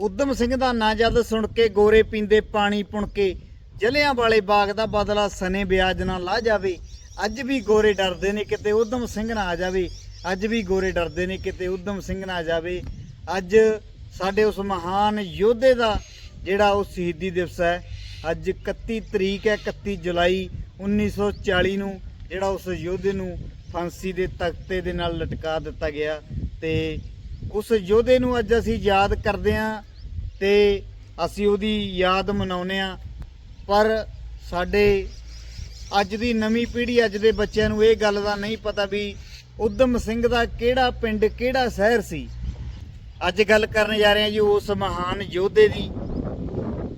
ਉਦਮ ਸਿੰਘ ਦਾ ਨਾਂ ਜਦ ਸੁਣ ਕੇ ਗੋਰੇ ਪੀਂਦੇ ਪਾਣੀ ਪੁਣ ਕੇ ਜਲਿਆਂ ਵਾਲੇ ਬਾਗ ਦਾ ਬਦਲਾ ਸਨੇ ਵਿਆਜ ਨਾਲ ਲਾ ਜਾਵੇ। ਅੱਜ ਵੀ ਗੋਰੇ ਡਰਦੇ ਨੇ ਕਿਤੇ ਉਦਮ ਸਿੰਘ ਨਾ ਆ ਜਾਵੇ। ਅੱਜ ਵੀ ਗੋਰੇ ਡਰਦੇ ਨੇ ਕਿਤੇ ਉਦਮ ਸਿੰਘ ਨਾ ਆ ਜਾਵੇ। ਅੱਜ ਸਾਡੇ ਉਸ ਮਹਾਨ ਯੋਧੇ ਦਾ ਜਿਹੜਾ ਉਹ ਸ਼ਹੀਦੀ ਦਿਵਸ ਹੈ, ਅੱਜ 31 ਤਰੀਕ ਹੈ 31 ਜੁਲਾਈ 1940 ਨੂੰ ਜਿਹੜਾ ਉਸ ਯੋਧੇ ਨੂੰ ਫਾਂਸੀ ਦੇ ਤਖਤੇ ਦੇ ਨਾਲ ਲਟਕਾ ਦਿੱਤਾ ਗਿਆ ਤੇ ਉਸ ਯੋਧੇ ਨੂੰ ਅੱਜ ਅਸੀਂ ਯਾਦ ਕਰਦੇ ਹਾਂ ਤੇ ਅਸੀਂ ਉਹਦੀ ਯਾਦ ਮਨਾਉਂਦੇ ਹਾਂ। ਪਰ ਸਾਡੇ ਅੱਜ ਦੀ ਨਵੀਂ ਪੀੜ੍ਹੀ ਅੱਜ ਦੇ ਬੱਚਿਆਂ ਨੂੰ ਇਹ ਗੱਲ ਦਾ ਨਹੀਂ ਪਤਾ ਵੀ ਉਦਮ ਸਿੰਘ ਦਾ ਕਿਹੜਾ ਪਿੰਡ, ਕਿਹੜਾ ਸ਼ਹਿਰ ਸੀ। ਅੱਜ ਗੱਲ ਕਰਨ ਜਾ ਰਹੇ ਹਾਂ ਜੀ ਉਸ ਮਹਾਨ ਯੋਧੇ ਦੀ,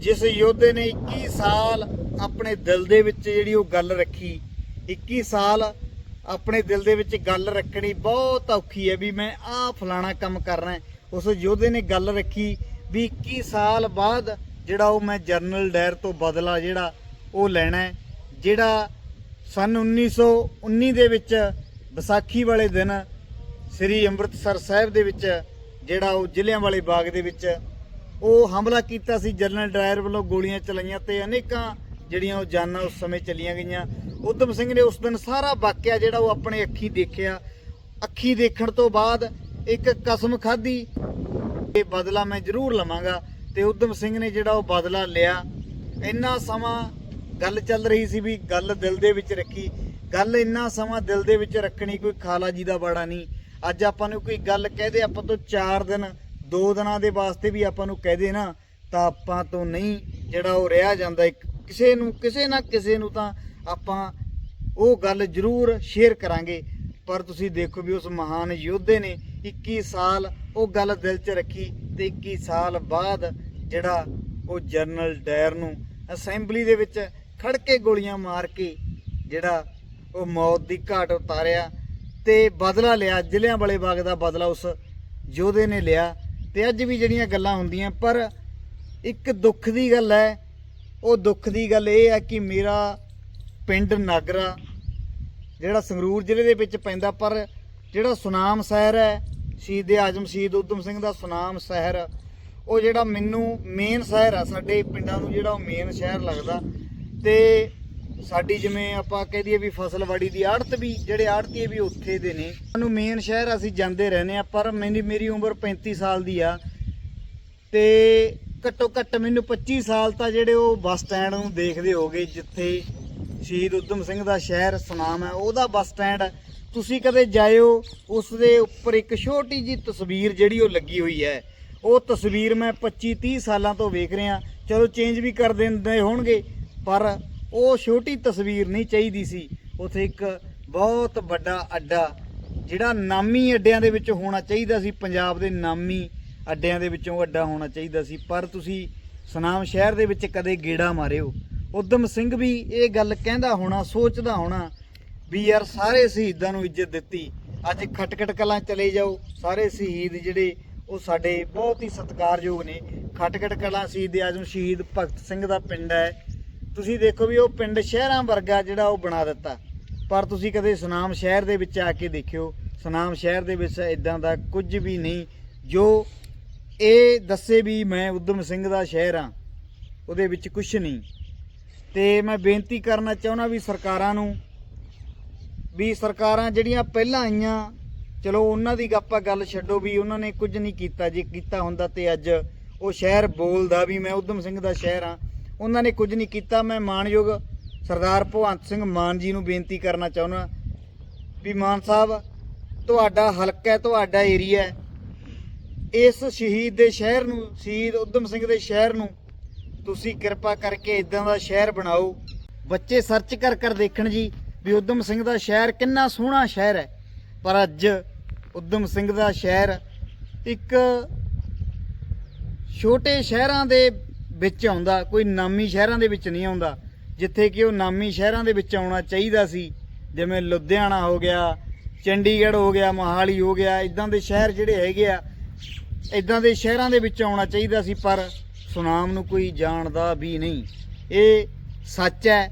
ਜਿਸ ਯੋਧੇ ਨੇ 21 ਸਾਲ ਆਪਣੇ ਦਿਲ ਦੇ ਵਿੱਚ ਜਿਹੜੀ ਉਹ ਗੱਲ ਰੱਖੀ 21 ਸਾਲ ਆਪਣੇ ਦਿਲ ਦੇ ਵਿੱਚ ਗੱਲ ਰੱਖਣੀ ਬਹੁਤ ਔਖੀ ਹੈ ਵੀ ਮੈਂ ਆਹ ਫਲਾਣਾ ਕੰਮ ਕਰਨਾ ਉਸ ਯੋਧੇ ਨੇ ਗੱਲ ਰੱਖੀ ਵੀ 21 ਸਾਲ ਬਾਅਦ ਜਿਹੜਾ ਉਹ ਮੈਂ ਜਰਨਲ ਡਾਇਰ ਤੋਂ ਬਦਲਾ ਜਿਹੜਾ ਉਹ ਲੈਣਾ ਹੈ, ਜਿਹੜਾ ਸਨ 1919 ਦੇ ਵਿੱਚ ਵਿਸਾਖੀ ਵਾਲੇ ਦਿਨ ਸ੍ਰੀ ਅੰਮ੍ਰਿਤਸਰ ਸਾਹਿਬ ਦੇ ਵਿੱਚ ਜਿਹੜਾ ਉਹ ਜ਼ਿਲ੍ਹਿਆਂ ਵਾਲੇ ਬਾਗ ਦੇ ਵਿੱਚ ਉਹ ਹਮਲਾ ਕੀਤਾ ਸੀ ਜਨਰਲ ਡਾਇਰ ਵੱਲੋਂ ਗੋਲੀਆਂ ਚਲਾਈਆਂ ਤੇ ਅਨੇਕਾਂ ਜਿਹੜੀਆਂ ਉਹ ਜਾਨਾਂ ਉਸ ਸਮੇਂ ਚਲੀਆਂ ਗਈਆਂ। ਉਦਮ ਸਿੰਘ ਨੇ ਉਸ ਦਿਨ ਸਾਰਾ ਵਾਕਿਆ ਜਿਹੜਾ ਉਹ ਆਪਣੇ ਅੱਖੀ ਦੇਖਿਆ। ਅੱਖੀ ਦੇਖਣ ਤੋਂ ਬਾਅਦ ਇੱਕ ਕਸਮ ਖਾਧੀ ਇਹ ਬਦਲਾ ਮੈਂ ਜ਼ਰੂਰ ਲਵਾਂਗਾ ਤੇ ਉਦਮ ਸਿੰਘ ਨੇ ਜਿਹੜਾ ਉਹ ਬਦਲਾ ਲਿਆ, ਇੰਨਾ ਸਮਾਂ ਗੱਲ ਚੱਲ ਰਹੀ ਸੀ ਵੀ ਗੱਲ ਦਿਲ ਦੇ ਵਿੱਚ ਰੱਖੀ, ਗੱਲ ਇੰਨਾ ਸਮਾਂ ਦਿਲ ਦੇ ਵਿੱਚ ਰੱਖਣੀ ਕੋਈ ਖਾਲਾ ਜੀ ਦਾ ਬਾੜਾ ਨਹੀਂ। ਅੱਜ ਆਪਾਂ ਨੂੰ ਕੋਈ ਗੱਲ ਕਹਦੇ ਆਪਾਂ ਤੋਂ 4 ਦਿਨ 2 ਦਿਨਾਂ ਦੇ ਵਾਸਤੇ ਵੀ ਆਪਾਂ ਨੂੰ ਕਹਦੇ ਨਾ, ਤਾਂ ਆਪਾਂ ਤੋਂ ਨਹੀਂ ਜਿਹੜਾ ਉਹ ਰਿਹਾ ਜਾਂਦਾ। ਇੱਕ ਕਿਸੇ ਨੂੰ, ਕਿਸੇ ਨਾ ਕਿਸੇ ਨੂੰ ਤਾਂ ਆਪਾਂ ਉਹ ਗੱਲ ਜ਼ਰੂਰ ਸ਼ੇਅਰ ਕਰਾਂਗੇ। ਪਰ ਤੁਸੀਂ ਦੇਖੋ ਵੀ ਉਸ ਮਹਾਨ ਯੋਧੇ ਨੇ 21 ਸਾਲ ਉਹ ਗੱਲ ਦਿਲ 'ਚ ਰੱਖੀ ਤੇ 21 ਸਾਲ ਬਾਅਦ ਜਿਹੜਾ ਉਹ ਜਨਰਲ ਡਾਇਰ ਨੂੰ ਅਸੈਂਬਲੀ ਦੇ ਵਿੱਚ ਖੜ ਕੇ ਗੋਲੀਆਂ ਮਾਰ ਕੇ ਜਿਹੜਾ ਉਹ ਮੌਤ ਦੀ ਘਾਟ ਉਤਾਰਿਆ ਤੇ ਬਦਲਾ ਲਿਆ, ਜ਼ਿਲ੍ਹਿਆਂ ਵਾਲੇ ਬਾਗ ਦਾ ਬਦਲਾ ਉਸ ਯੋਧੇ ਨੇ ਲਿਆ ਤੇ ਅੱਜ ਵੀ ਜਿਹੜੀਆਂ ਗੱਲਾਂ ਹੁੰਦੀਆਂ, ਪਰ ਇੱਕ ਦੁੱਖ ਦੀ ਗੱਲ ਹੈ, ਉਹ ਦੁੱਖ ਦੀ ਗੱਲ ਇਹ ਹੈ ਕਿ ਮੇਰਾ ਪਿੰਡ ਨਾਗਰਾ ਜਿਹੜਾ ਸੰਗਰੂਰ ਜ਼ਿਲ੍ਹੇ ਦੇ ਵਿੱਚ ਪੈਂਦਾ, ਪਰ ਜਿਹੜਾ ਸੁਨਾਮ ਸ਼ਹਿਰ ਹੈ ਸ਼ਹੀਦ ਆਜਮ ਸ਼ਹੀਦ ਉਦਮ ਸਿੰਘ ਦਾ ਸੁਨਾਮ ਸ਼ਹਿਰ। ਉਹ ਜਿਹੜਾ ਮੈਨੂੰ ਮੇਨ ਸ਼ਹਿਰ ਆ, ਸਾਡੇ ਪਿੰਡਾਂ ਨੂੰ ਜਿਹੜਾ ਉਹ ਮੇਨ ਸ਼ਹਿਰ ਲੱਗਦਾ। ਤੇ ਸਾਡੀ ਜਿਵੇਂ ਆਪਾਂ ਕਹਿ ਦਈਏ ਵੀ ਫਸਲਵਾੜੀ ਦੀ ਆੜਤ ਵੀ, ਜਿਹੜੇ ਆੜਤੀਏ ਵੀ ਉੱਥੇ ਦੇ ਨੇ। ਸਾਨੂੰ ਮੇਨ ਸ਼ਹਿਰ ਅਸੀਂ ਜਾਂਦੇ ਰਹਨੇ ਆ ਪਰ ਮੇਰੀ ਮੇਰੀ ਉਮਰ 35 ਸਾਲ ਦੀ ਆ। ਤੇ ਘੱਟੋ ਘੱਟ ਮੈਨੂੰ 25 ਸਾਲ ਤਾਂ ਜਿਹੜੇ ਉਹ ਬੱਸ ਸਟੈਂਡ ਨੂੰ ਦੇਖਦੇ ਹੋਗੇ ਜਿੱਥੇ ਸ਼ਹੀਦ ਉਦਮ ਸਿੰਘ ਦਾ ਸ਼ਹਿਰ ਸੁਨਾਮ ਹੈ, ਉਹਦਾ ਬੱਸ ਸਟੈਂਡ ਤੁਸੀਂ ਕਦੇ ਜਾਇਓ, ਉਸ ਦੇ ਉੱਪਰ ਇੱਕ ਛੋਟੀ ਜੀ ਤਸਵੀਰ ਜਿਹੜੀ ਉਹ ਲੱਗੀ ਹੋਈ ਹੈ। ਉਹ ਤਸਵੀਰ ਮੈਂ 25 30 ਸਾਲਾਂ ਤੋਂ ਵੇਖ ਰਿਹਾ। ਚਲੋ ਚੇਂਜ ਵੀ ਕਰ ਦਿੰਦੇ ਹੋਣਗੇ, ਪਰ ਉਹ ਛੋਟੀ ਤਸਵੀਰ ਨਹੀਂ ਚਾਹੀਦੀ ਸੀ। ਉਥੇ ਇੱਕ ਬਹੁਤ ਵੱਡਾ ਅੱਡਾ, ਜਿਹੜਾ ਨਾਮੀ ਅੱਡਿਆਂ ਦੇ ਵਿੱਚ ਹੋਣਾ ਚਾਹੀਦਾ ਸੀ। ਪੰਜਾਬ ਦੇ ਨਾਮੀ ਅੱਡਿਆਂ ਦੇ ਵਿੱਚੋਂ ਅੱਡਾ ਹੋਣਾ ਚਾਹੀਦਾ ਸੀ। ਪਰ ਤੁਸੀਂ ਸੁਨਾਮ ਸ਼ਹਿਰ ਦੇ ਵਿੱਚ ਕਦੇ ਗੇੜਾ ਮਾਰਿਓ। ਉਦਮ ਸਿੰਘ ਵੀ ਇਹ ਗੱਲ ਕਹਿੰਦਾ ਹੋਣਾ, ਸੋਚਦਾ ਹੋਣਾ ਵੀ ਯਾਰ ਸਾਰੇ ਸ਼ਹੀਦਾਂ ਨੂੰ ਇੱਜ਼ਤ ਦਿੱਤੀ। ਅੱਜ ਖਟਕਟ ਕਲਾਂ ਚਲੇ ਜਾਓ। ਸਾਰੇ ਸ਼ਹੀਦ ਜਿਹੜੇ, ਉਹ ਸਾਡੇ ਬਹੁਤ ਹੀ ਸਤਿਕਾਰਯੋਗ ਨੇ। ਖਟਕਟ ਕਲਾਂ ਸ਼ਹੀਦ ਆਜਮ ਸ਼ਹੀਦ ਭਗਤ ਸਿੰਘ ਦਾ ਪਿੰਡ ਹੈ। ਤੁਸੀਂ ਦੇਖੋ ਵੀ ਉਹ ਪਿੰਡ ਸ਼ਹਿਰਾਂ ਵਰਗਾ ਜਿਹੜਾ ਉਹ ਬਣਾ ਦਿੱਤਾ। ਪਰ ਤੁਸੀਂ ਕਦੇ ਸੁਨਾਮ ਸ਼ਹਿਰ ਦੇ ਵਿੱਚ ਆ ਕੇ ਦੇਖਿਓ। ਸੁਨਾਮ ਸ਼ਹਿਰ ਦੇ ਵਿੱਚ ਇਦਾਂ ਦਾ ਕੁਝ ਵੀ ਨਹੀਂ। ਜੋ ਇਹ ਦੱਸੇ ਵੀ ਮੈਂ ਉਦਮ ਸਿੰਘ ਦਾ ਸ਼ਹਿਰ ਆ ਉਹਦੇ ਵਿੱਚ ਕੁਝ ਨਹੀਂ। ਤੇ ਮੈਂ ਬੇਨਤੀ ਕਰਨਾ ਚਾਹੁੰਦਾ ਵੀ ਸਰਕਾਰਾਂ ਨੂੰ, ਵੀ ਸਰਕਾਰਾਂ ਜਿਹੜੀਆਂ ਪਹਿਲਾਂ ਆਈਆਂ, ਚਲੋ ਉਹਨਾਂ ਦੀ ਆਪਾਂ ਗੱਲ ਛੱਡੋ ਵੀ ਉਹਨਾਂ ਨੇ ਕੁਝ ਨਹੀਂ ਕੀਤਾ, ਜੇ ਕੀਤਾ ਹੁੰਦਾ ਤੇ ਅੱਜ ਉਹ ਸ਼ਹਿਰ ਬੋਲਦਾ ਵੀ ਮੈਂ ਉਦਮ ਸਿੰਘ ਦਾ ਸ਼ਹਿਰ ਆ ਉਹਨਾਂ ਨੇ ਕੁਝ ਨਹੀਂ ਕੀਤਾ। ਮੈਂ ਮਾਨਯੋਗ ਸਰਦਾਰ ਭਗਵੰਤ ਸਿੰਘ ਮਾਨ ਜੀ ਨੂੰ ਬੇਨਤੀ ਕਰਨਾ ਚਾਹੁੰਦਾ ਵੀ ਮਾਨ ਸਾਹਿਬ, ਤੁਹਾਡਾ ਹਲਕਾ ਹੈ, ਤੁਹਾਡਾ ਏਰੀਆ ਇਸ ਸ਼ਹੀਦ ਦੇ ਸ਼ਹਿਰ ਨੂੰ, ਸ਼ਹੀਦ ਉਦਮ ਸਿੰਘ ਦੇ ਸ਼ਹਿਰ ਨੂੰ ਤੁਸੀਂ ਕਿਰਪਾ ਕਰਕੇ ਇਦਾਂ ਦਾ ਸ਼ਹਿਰ ਬਣਾਓ। ਬੱਚੇ ਸਰਚ ਕਰ ਕਰ ਦੇਖਣ ਜੀ, ਵੀ ਉਦਮ ਸਿੰਘ ਦਾ ਸ਼ਹਿਰ ਕਿੰਨਾ ਸੋਹਣਾ ਸ਼ਹਿਰ ਹੈ। ਪਰ ਅੱਜ ਉਦਮ ਸਿੰਘ ਦਾ ਸ਼ਹਿਰ ਇੱਕ ਛੋਟੇ ਸ਼ਹਿਰਾਂ ਦੇ ਵਿੱਚ ਆਉਂਦਾ, ਕੋਈ ਨਾਮੀ ਸ਼ਹਿਰਾਂ ਦੇ ਵਿੱਚ ਨਹੀਂ ਆਉਂਦਾ, ਜਿੱਥੇ ਕਿ ਉਹ ਨਾਮੀ ਸ਼ਹਿਰਾਂ ਦੇ ਵਿੱਚ ਆਉਣਾ ਚਾਹੀਦਾ ਸੀ। ਜਿਵੇਂ ਲੁਧਿਆਣਾ ਹੋ ਗਿਆ, ਚੰਡੀਗੜ੍ਹ ਹੋ ਗਿਆ, ਮੋਹਾਲੀ ਹੋ ਗਿਆ, ਇਦਾਂ ਦੇ ਸ਼ਹਿਰ ਜਿਹੜੇ ਹੈਗੇ ਆ, ਇਦਾਂ ਦੇ ਸ਼ਹਿਰਾਂ ਦੇ ਵਿੱਚ ਆਉਣਾ ਚਾਹੀਦਾ ਸੀ, ਪਰ ਸੁਨਾਮ ਨੂੰ ਕੋਈ ਜਾਣਦਾ ਵੀ ਨਹੀਂ। ਇਹ ਸੱਚ ਹੈ,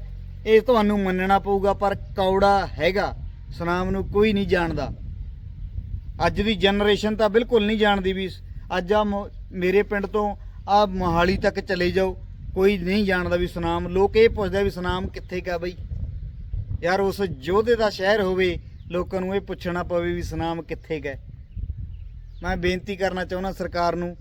ਇਹ ਤੁਹਾਨੂੰ ਮੰਨਣਾ ਪਊਗਾ, ਪਰ ਕੌੜਾ ਹੈਗਾ, ਸੁਨਾਮ ਨੂੰ ਕੋਈ ਨਹੀਂ ਜਾਣਦਾ। ਅੱਜ ਦੀ ਜਨਰੇਸ਼ਨ ਤਾਂ ਬਿਲਕੁਲ ਨਹੀਂ ਜਾਣਦੀ ਵੀ ਅੱਜ ਆ ਮੇਰੇ ਪਿੰਡ ਤੋਂ ਆ ਮੋਹਾਲੀ ਤੱਕ ਚਲੇ ਜਾਓ। ਕੋਈ ਨਹੀਂ ਜਾਣਦਾ ਵੀ ਸੁਨਾਮ, ਲੋਕ ਇਹ ਪੁੱਛਦੇ ਵੀ ਸੁਨਾਮ ਕਿੱਥੇ ਕਾ ਬਈ? ਯਾਰ ਉਸ ਯੋਧੇ ਦਾ ਸ਼ਹਿਰ ਹੋਵੇ, ਲੋਕਾਂ ਨੂੰ ਇਹ ਪੁੱਛਣਾ ਪਵੇ ਵੀ ਸੁਨਾਮ ਕਿੱਥੇ ਗਏ ਮੈਂ ਬੇਨਤੀ ਕਰਨਾ ਚਾਹੁੰਦਾ ਸਰਕਾਰ ਨੂੰ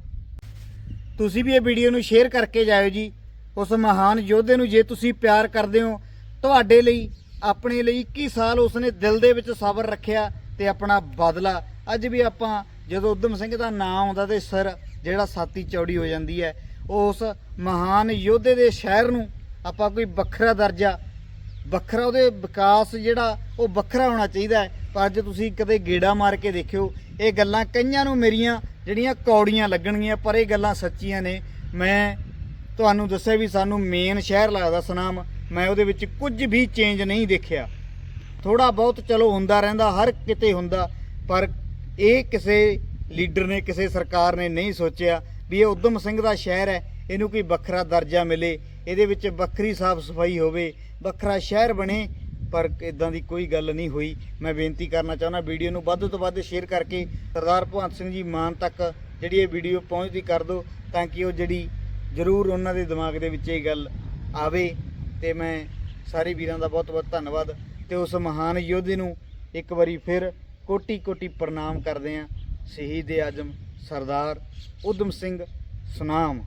ਤੁਸੀਂ ਵੀ ਇਹ ਵੀਡੀਓ ਨੂੰ ਸ਼ੇਅਰ ਕਰਕੇ ਜਾਇਓ ਜੀ। ਉਸ ਮਹਾਨ ਯੋਧੇ ਨੂੰ ਜੇ ਤੁਸੀਂ ਪਿਆਰ ਕਰਦੇ ਹੋ, ਤੁਹਾਡੇ ਲਈ, ਆਪਣੇ ਲਈ 21 ਸਾਲ ਉਸਨੇ ਦਿਲ ਦੇ ਵਿੱਚ ਸਬਰ ਰੱਖਿਆ ਤੇ ਆਪਣਾ ਬਦਲਾ। ਅੱਜ ਵੀ ਆਪਾਂ, ਜਦੋਂ ਉਦਮ ਸਿੰਘ ਦਾ ਨਾਮ ਆਉਂਦਾ ਤੇ ਸਿਰ, ਜਿਹੜਾ ਸਾਤੀ ਚੌੜੀ ਹੋ ਜਾਂਦੀ ਹੈ, ਉਸ ਮਹਾਨ ਯੋਧੇ ਦੇ ਸ਼ਹਿਰ ਨੂੰ ਆਪਾਂ ਕੋਈ ਵੱਖਰਾ ਦਰਜਾ, ਵੱਖਰਾ ਉਹਦੇ ਵਿਕਾਸ ਜਿਹੜਾ, ਉਹ ਵੱਖਰਾ ਹੋਣਾ ਚਾਹੀਦਾ ਹੈ। ਪਰ ਅੱਜ ਤੁਸੀਂ ਕਦੇ ਗੇੜਾ ਮਾਰ ਕੇ ਦੇਖਿਓ, ਇਹ ਗੱਲਾਂ ਕਈਆਂ ਨੂੰ ਮੇਰੀਆਂ ਜਿਹੜੀਆਂ ਕੌੜੀਆਂ ਲੱਗਣਗੀਆਂ, ਪਰ ਇਹ ਗੱਲਾਂ ਸੱਚੀਆਂ ਨੇ। ਮੈਂ ਤੁਹਾਨੂੰ ਦੱਸਿਆ ਵੀ ਸਾਨੂੰ ਮੇਨ ਸ਼ਹਿਰ ਲੱਗਦਾ ਸੁਨਾਮ। ਮੈਂ ਉਹਦੇ ਵਿੱਚ ਕੁਝ ਵੀ ਚੇਂਜ ਨਹੀਂ ਦੇਖਿਆ। ਥੋੜਾ ਬਹੁਤ ਚਲੋ ਹੁੰਦਾ ਰਹਿੰਦਾ, ਹਰ ਕਿਤੇ ਹੁੰਦਾ, ਪਰ ਇਹ ਕਿਸੇ ਲੀਡਰ ਨੇ, ਕਿਸੇ ਸਰਕਾਰ ਨੇ ਨਹੀਂ ਸੋਚਿਆ ਵੀ ਇਹ ਉਦਮ ਸਿੰਘ ਦਾ ਸ਼ਹਿਰ ਹੈ। ਇਹਨੂੰ ਕੋਈ ਵੱਖਰਾ ਦਰਜਾ ਮਿਲੇ। ਇਹਦੇ ਵਿੱਚ ਵੱਖਰੀ ਸਾਫ਼ ਸਫ਼ਾਈ ਹੋਵੇ, ਵੱਖਰਾ ਸ਼ਹਿਰ ਬਣੇ। ਪਰ ਇਦਾਂ ਦੀ ਕੋਈ ਗੱਲ ਨਹੀਂ ਹੋਈ। ਮੈਂ ਬੇਨਤੀ ਕਰਨਾ ਚਾਹੁੰਦਾ, ਵੀਡੀਓ ਨੂੰ ਵੱਧ ਤੋਂ ਵੱਧ ਸ਼ੇਅਰ ਕਰਕੇ ਸਰਦਾਰ ਭਗਵੰਤ ਸਿੰਘ ਜੀ ਮਾਨ ਤੱਕ ਜਿਹੜੀ ਇਹ ਵੀਡੀਓ ਪਹੁੰਚਦੀ ਕਰ ਦਿਓ, ਤਾਂ ਕਿ ਉਹ ਜਿਹੜੀ ਜ਼ਰੂਰ ਉਹਨਾਂ ਦੇ ਦਿਮਾਗ ਦੇ ਵਿੱਚ ਇਹ ਗੱਲ ਆਵੇ। ਤੇ ਮੈਂ ਸਾਰੇ ਵੀਰਾਂ ਦਾ ਬਹੁਤ ਬਹੁਤ ਧੰਨਵਾਦ ਤੇ ਉਸ ਮਹਾਨ ਯੋਧੇ ਨੂੰ ਇੱਕ ਵਾਰੀ ਫਿਰ ਕੋਟੀ ਕੋਟੀ ਪ੍ਰਣਾਮ ਕਰਦੇ ਆਂ ਸ਼ਹੀਦ ਆਜਮ ਸਰਦਾਰ ਉਦਮ ਸਿੰਘ ਸੁਨਾਮ।